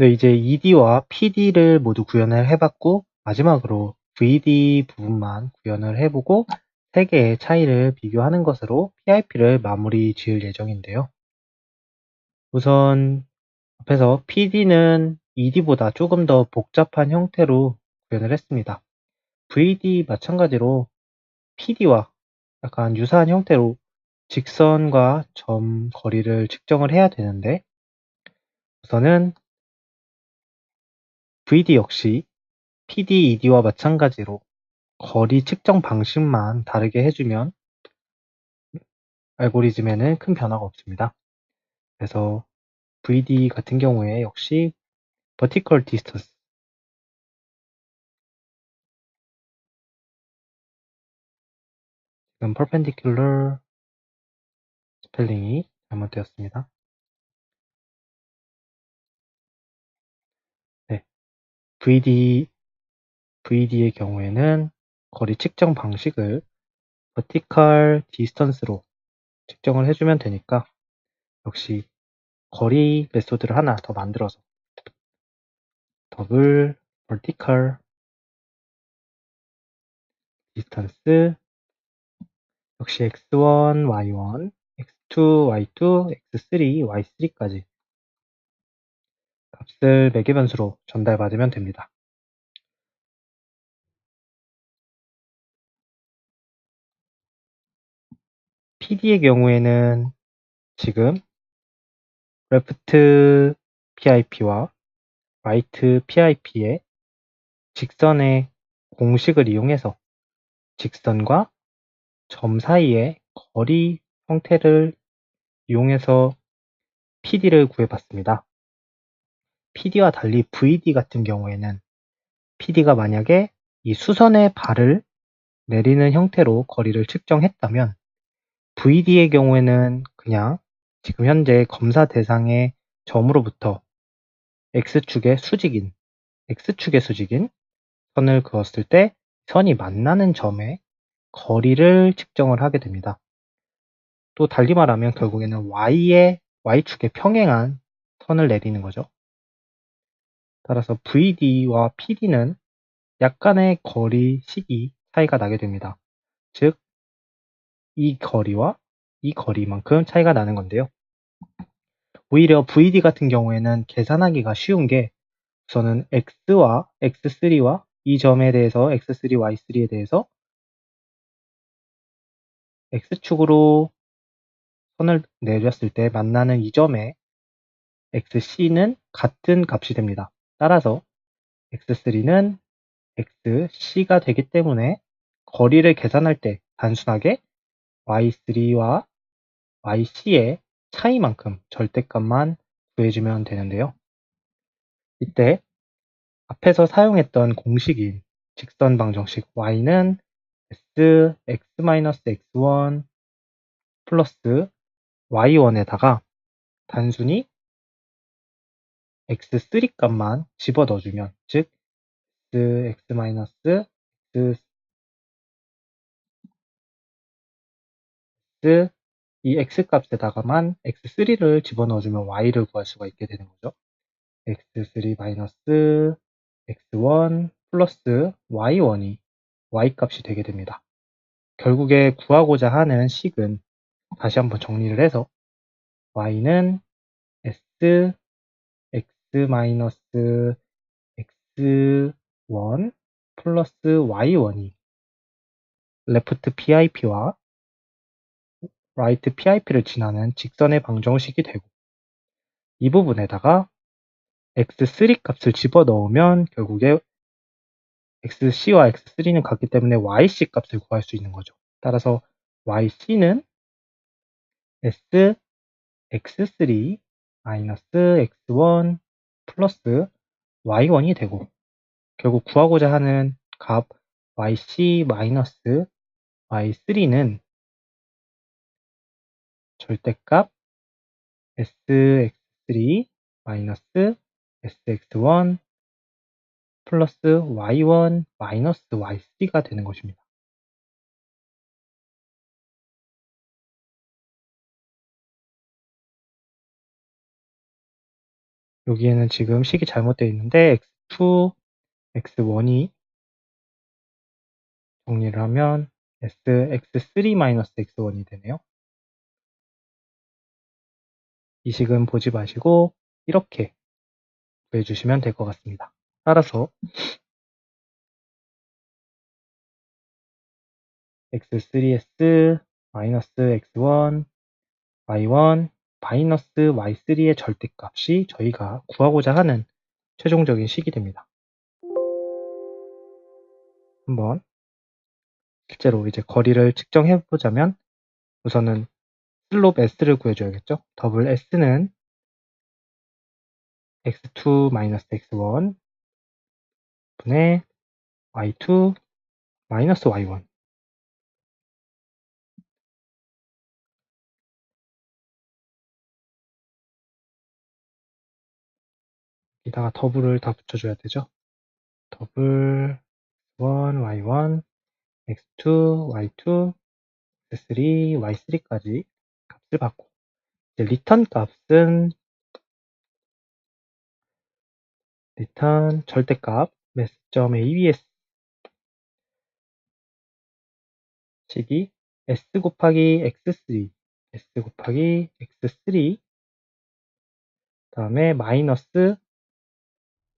네, 이제 ED와 PD를 모두 구현을 해봤고, 마지막으로 VD 부분만 구현을 해보고, 세 개의 차이를 비교하는 것으로 PIP를 마무리 지을 예정인데요. 우선 앞에서 PD는 ED보다 조금 더 복잡한 형태로 구현을 했습니다. VD 마찬가지로 PD와 약간 유사한 형태로 직선과 점 거리를 측정을 해야 되는데 우선은 VD 역시 PD, ED와 마찬가지로 거리 측정 방식만 다르게 해주면 알고리즘에는 큰 변화가 없습니다. 그래서 VD 같은 경우에 역시 vertical distance 지금 perpendicular 스펠링이 잘못되었습니다. VD VD의 경우에는 거리 측정 방식을 vertical distance로 측정을 해주면 되니까 역시 거리 메소드를 하나 더 만들어서 더블 vertical distance 역시 x1, y1, x2, y2, x3, y3까지 값을 매개 변수로 전달받으면 됩니다. PD의 경우에는 지금 left PIP와 right PIP의 직선의 공식을 이용해서 직선과 점 사이의 거리 형태를 이용해서 PD를 구해봤습니다. PD와 달리 VD 같은 경우에는 PD가 만약에 이 수선의 발을 내리는 형태로 거리를 측정했다면 VD의 경우에는 그냥 지금 현재 검사 대상의 점으로부터 X축의 수직인, X축의 수직인 선을 그었을 때 선이 만나는 점에 거리를 측정을 하게 됩니다. 또 달리 말하면 결국에는 Y의 Y축에 평행한 선을 내리는 거죠. 따라서 VD와 PD는 약간의 거리 시기 차이가 나게 됩니다. 즉, 이 거리와 이 거리만큼 차이가 나는 건데요. 오히려 VD 같은 경우에는 계산하기가 쉬운 게 우선은 X와 X3와 이 점에 대해서 X3, Y3에 대해서 X축으로 선을 내렸을 때 만나는 이 점에 XC는 같은 값이 됩니다. 따라서 X3는 XC가 되기 때문에 거리를 계산할 때 단순하게 Y3와 YC의 차이만큼 절대값만 구해주면 되는데요. 이때 앞에서 사용했던 공식인 직선 방정식 y는 s x-x1 플러스 y1에다가 단순히 x3 값만 집어 넣어주면 즉 x, x-x x 이 x 값에다가만 x3를 집어넣어주면 y를 구할 수가 있게 되는 거죠. x3 마이너스 x1 플러스 y1이 y 값이 되게 됩니다. 결국에 구하고자 하는 식은 다시 한번 정리를 해서 y는 s 마이너스 x1 플러스 y1이 레프트 PIP와 라이트 PIP를 지나는 직선의 방정식이 되고 이 부분에다가 x3 값을 집어넣으면 결국에 xc와 x3는 같기 때문에 yc 값을 구할 수 있는 거죠. 따라서 yc는 s x3 마이너스 x1 플러스 y1이 되고 결국 구하고자 하는 값 yc 마이너스 y3는 절대값 sx3 마이너스 sx1 플러스 y1 마이너스 y3가 되는 것입니다. 여기에는 지금 식이 잘못되어 있는데 x2, x1이 정리를 하면 s, x3-x1이 되네요. 이 식은 보지 마시고 이렇게 구해주시면 될 것 같습니다. 따라서 x3s 마이너스 x1 y1 마이너스 y3의 절대값이 저희가 구하고자 하는 최종적인 식이 됩니다. 한번 실제로 이제 거리를 측정해 보자면 우선은 슬롭 s를 구해줘야겠죠. 더블 s는 x2 마이너스 x1 분의 y2 마이너스 y1 여기다가 더블을 다 붙여줘야 되죠. 더블 1, y1, x2, y2, x3, y3까지 값을 받고 이제 리턴 값은 리턴 절대값 mass.abs 식이 s 곱하기 x3 s 곱하기 x3 다음에 마이너스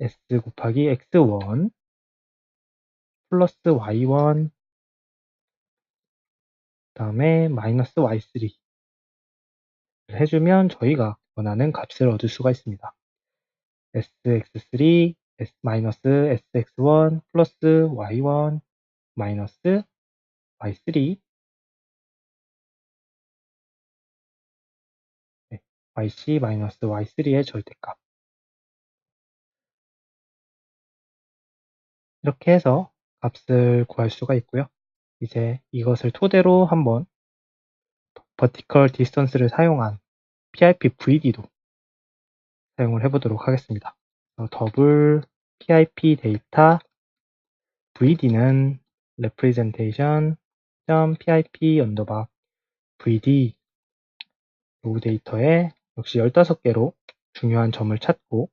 s 곱하기 x1 플러스 y1 다음에 마이너스 y3 해주면 저희가 원하는 값을 얻을 수가 있습니다. sx3 s 마이너스 sx1 플러스 y1 마이너스 y3 네, yc 마이너스 y3의 절대값 이렇게 해서 값을 구할 수가 있고요. 이제 이것을 토대로 한번 vertical distance를 사용한 PIP VD도 사용을 해보도록 하겠습니다. 더블 PIP 데이터 VD는 representation pip 언더바 vd 로그 데이터에 역시 15개로 중요한 점을 찾고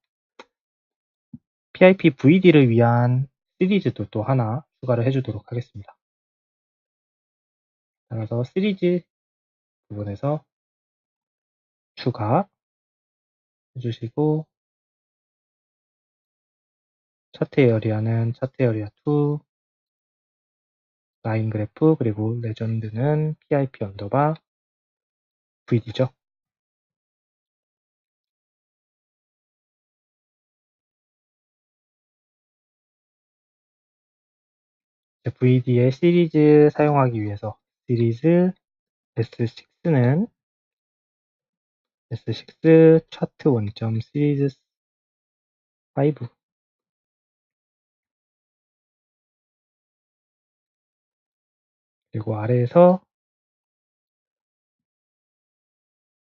pip vd를 위한 시리즈도 또 하나 추가를 해주도록 하겠습니다. 따라서 시리즈 부분에서 추가 해주시고 차트 에어리아는 차트 에어리아 2 라인 그래프 그리고 레전드는 pip 언더바 vd죠. VD의 시리즈 사용하기 위해서 시리즈 S6는 S6 차트 원점 시리즈 5 그리고 아래에서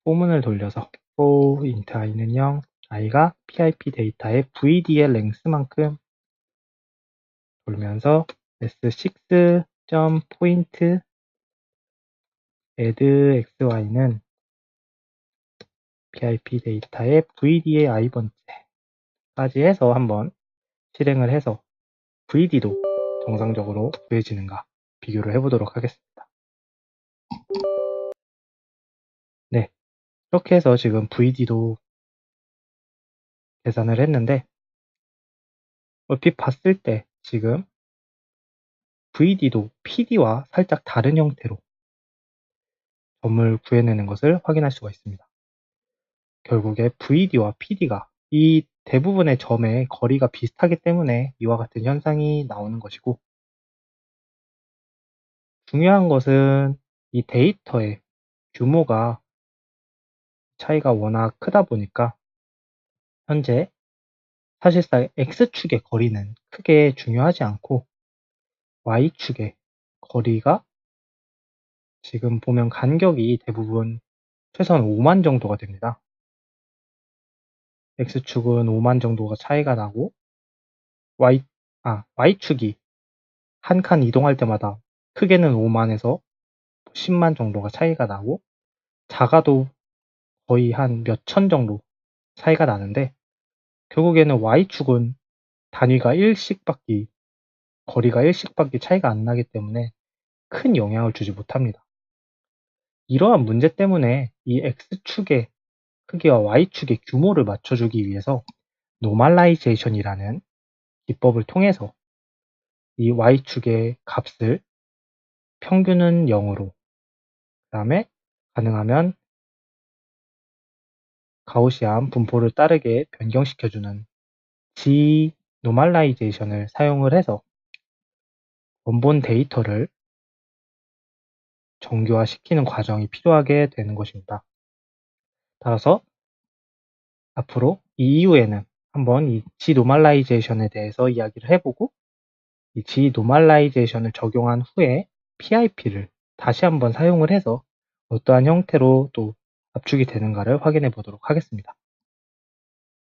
포문을 돌려서 for int i는 0, i가 pip 데이터의 VD의 랭스만큼 돌면서 s6.point add xy는 pip 데이터의 vd의 i번째까지 해서 한번 실행을 해서 vd도 정상적으로 구해지는가 비교를 해보도록 하겠습니다. 네, 이렇게 해서 지금 vd도 계산을 했는데 얼핏 봤을 때 지금 VD도 PD와 살짝 다른 형태로 점을 구해내는 것을 확인할 수가 있습니다. 결국에 VD와 PD가 이 대부분의 점의 거리가 비슷하기 때문에 이와 같은 현상이 나오는 것이고 중요한 것은 이 데이터의 규모가 차이가 워낙 크다 보니까 현재 사실상 X축의 거리는 크게 중요하지 않고 Y축의 거리가 지금 보면 간격이 대부분 최소한 5만 정도가 됩니다. X축은 5만 정도가 차이가 나고 Y, 아, Y축이 한 칸 이동할 때마다 크게는 5만에서 10만 정도가 차이가 나고 작아도 거의 한 몇 천 정도 차이가 나는데 결국에는 y축은 단위가 1씩밖에 거리가 1씩밖에 차이가 안 나기 때문에 큰 영향을 주지 못합니다. 이러한 문제 때문에 이 x축의 크기와 y축의 규모를 맞춰주기 위해서 노멀라이제이션이라는 기법을 통해서 이 y축의 값을 평균은 0으로 그 다음에 가능하면 가우시안 분포를 따르게 변경시켜주는 G 노멀라이제이션을 사용을 해서 원본 데이터를 정교화시키는 과정이 필요하게 되는 것입니다. 따라서 앞으로 이 이후에는 한번 이 G 노멀라이제이션에 대해서 이야기를 해보고 이 G 노멀라이제이션을 적용한 후에 PIP를 다시 한번 사용을 해서 어떠한 형태로 또 압축이 되는가를 확인해 보도록 하겠습니다.